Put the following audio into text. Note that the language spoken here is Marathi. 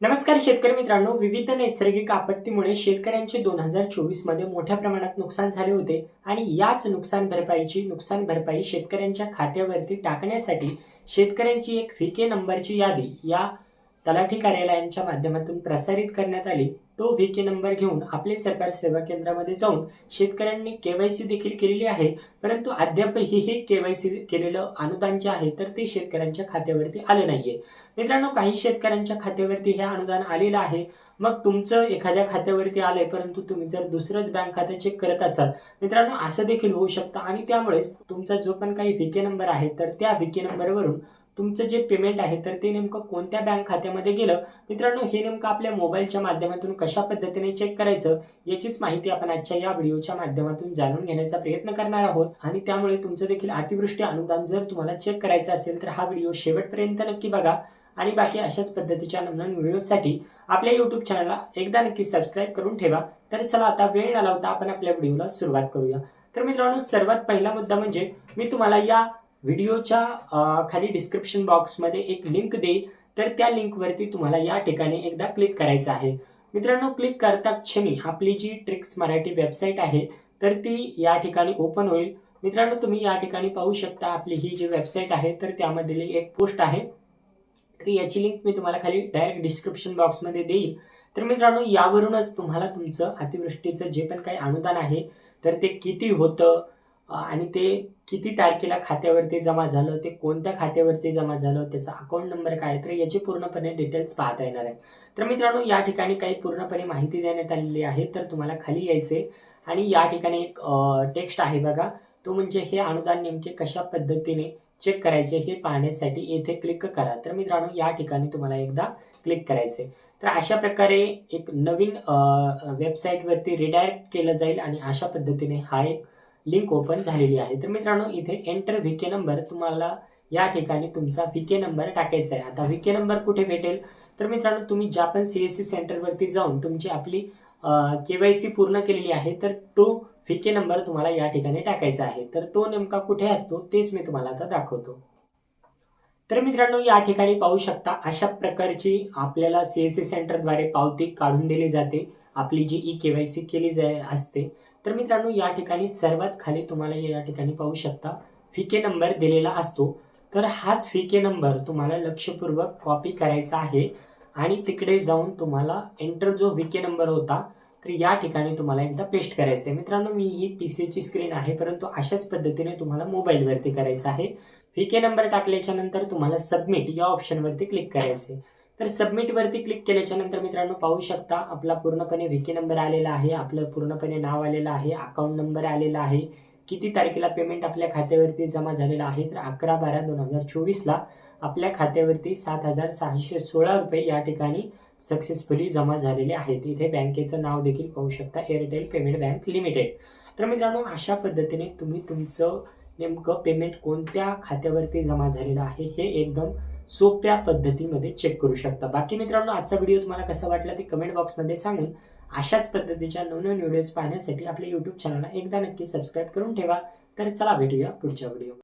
नमस्कार शेतकरी मित्रांनो. विविध नैसर्गिक आपत्तीमुळे शेतकऱ्यांचे दोन हजार चोवीसमध्ये मोठ्या प्रमाणात नुकसान झाले होते आणि याच नुकसान भरपाईची नुकसान भरपाई शेतकऱ्यांच्या खात्यावरती टाकण्यासाठी शेतकऱ्यांची एक फिके नंबरची यादी या तलाठी कार्यालयांच्या माध्यमातून प्रसारित करण्यात आली. तो व्हीके नंबर घेऊन आपले सरकार सेवा केंद्रामध्ये जाऊन शेतकऱ्यांनी केवायसी देखील केलेली आहे. परंतु अद्यापही हे केवायसी केलेलं अनुदान जे आहे तर ते शेतकऱ्यांच्या खात्यावरती आलं नाहीये. मित्रांनो काही शेतकऱ्यांच्या खात्यावरती हे अनुदान आलेलं आहे. मग तुमचं एखाद्या खात्यावरती आलंय परंतु तुम्ही जर दुसरंच बँक खातं चेक करत असाल मित्रांनो असं देखील होऊ शकतं. आणि त्यामुळेच तुमचा जो पण काही व्हीके नंबर आहे तर त्या व्हीके नंबरवरून तुमचं जे पेमेंट आहे तर ते नेमकं कोणत्या बँक खात्यामध्ये गेलं? मित्रांनो हे नेमकं आपल्या मोबाईलच्या माध्यमातून कशा पद्धतीने चेक करायचं याचीच माहिती आपण आजच्या या व्हिडिओच्या माध्यमातून जाणून घेण्याचा प्रयत्न करणार आहोत. आणि त्यामुळे तुमचं देखील अतिवृष्टी अनुदान जर तुम्हाला चेक करायचं असेल तर हा व्हिडिओ शेवटपर्यंत नक्की बघा. आणि बाकी अशाच पद्धतीच्या नवनवीन व्हिडिओसाठी आपल्या युट्यूब चॅनलला एकदा नक्की सबस्क्राईब करून ठेवा. तर चला आता वेळ न लावता आपण आपल्या व्हिडिओला सुरुवात करूया. तर मित्रांनो सर्वात पहिला मुद्दा म्हणजे मी तुम्हाला या व्हिडिओच्या खाली डिस्क्रिप्शन बॉक्समध्ये एक लिंक देईल. तर त्या लिंकवरती तुम्हाला या ठिकाणी एकदा क्लिक करायचं आहे. मित्रांनो क्लिक करता क्षणी आपली जी ट्रिक्स मराठी वेबसाईट आहे तर ती या ठिकाणी ओपन होईल. मित्रांनो तुम्ही या ठिकाणी पाहू शकता आपली ही जी वेबसाईट आहे तर त्यामधली एक पोस्ट आहे. तर याची लिंक मी तुम्हाला खाली डायरेक्ट डिस्क्रिप्शन बॉक्समध्ये देईल. तर मित्रांनो यावरूनच तुम्हाला तुमचं अतिवृष्टीचं जे पण काही अनुदान आहे तर ते किती होतं आणि ते किती तारखेला खात्यावरती जमा झालं ते कोणत्या खात्यावरती जमा झालं त्याचा अकाउंट नंबर काय तर याची पूर्णपणे डिटेल्स पाहता येणार आहे. तर मित्रांनो या ठिकाणी काही पूर्णपणे माहिती देण्यात आलेली आहे तर तुम्हाला खाली यायचे आणि या ठिकाणी एक टेक्स्ट आहे बघा. तो म्हणजे हे अनुदान नेमके कशा पद्धतीने चेक करायचे हे पाहण्यासाठी येथे क्लिक करा. तर मित्रांनो या ठिकाणी तुम्हाला एकदा क्लिक करायचे तर अशा प्रकारे एक नवीन वेबसाईटवरती रिडायरेक्ट केलं जाईल आणि अशा पद्धतीने हा एक लिंक ओपन झालेली आहे. तर मित्रांनो इथे एंटर व्हीके नंबर तुम्हाला या ठिकाणी तुमचा व्हीके नंबर टाकायचा आहे. आता व्हीके नंबर कुठे भेटेल? तर मित्रांनो तुम्ही ज्या पण सी एस सी सेंटरवरती जाऊन तुमची आपली केवायसी पूर्ण केलेली आहे तर तो व्हीके नंबर तुम्हाला या ठिकाणी टाकायचा आहे. तर तो नेमका कुठे असतो तेच मी तुम्हाला आता दाखवतो. तर मित्रांनो या ठिकाणी पाहू शकता अशा प्रकारची आपल्याला सी एस सी सेंटरद्वारे पावती काढून दिली जाते. आपली जी ई केवायसी केली जाय असते. तर मित्रांनो या ठिकाणी सर्वात खाली तुम्हाला या ठिकाणी पाहू शकता. फिके नंबर दिलेला असतो. तर हाच फिके नंबर तुम्हाला लक्षपूर्वक कॉपी करायचा आहे. आणि तिकडे जाऊन तुम्हाला एंटर जो विके नंबर होता तर या ठिकाणी तुम्हाला एकदा पेस्ट करायचं आहे. मित्रांनो मी ही पी सीची स्क्रीन आहे परंतु अशाच पद्धतीने तुम्हाला मोबाईलवरती करायचं आहे. व्हीके नंबर टाकल्याच्या नंतर तुम्हाला सबमिट या ऑप्शनवरती क्लिक करायचं आहे. तर सबमिटवरती क्लिक केल्याच्यानंतर मित्रांनो पाहू शकता आपला पूर्णपणे व्हीके नंबर आलेला आहे आपलं पूर्णपणे नाव आलेलं आहे अकाउंट नंबर आलेला आहे. किती तारखेला पेमेंट आपल्या खात्यावरती जमा झालेला आहे? तर अकरा बारा दोन हजार चोवीसला आपल्या खात्यावरती सात हजार सहाशे सोळा रुपये या ठिकाणी सक्सेसफुली जमा झालेले आहेत. इथे बँकेचं नाव देखील पाहू शकता एअरटेल पेमेंट बँक लिमिटेड तर मित्रांनो अशा पद्धतीने तुम्ही तुमचं नेमकं पेमेंट कोणत्या खात्यावरती जमा झालेलं आहे हे एकदम सोप्या पद्धतीमध्ये चेक करू शकता. बाकी मित्रांनो आजचा व्हिडिओ तुम्हाला कसा वाटला ते कमेंट बॉक्समध्ये सांगून अशाच पद्धतीच्या नवनवीन व्हिडिओज पाहण्यासाठी आपल्या युट्यूब चॅनलला एकदा नक्की सबस्क्राईब करून ठेवा. तर चला भेटूया पुढच्या व्हिडिओ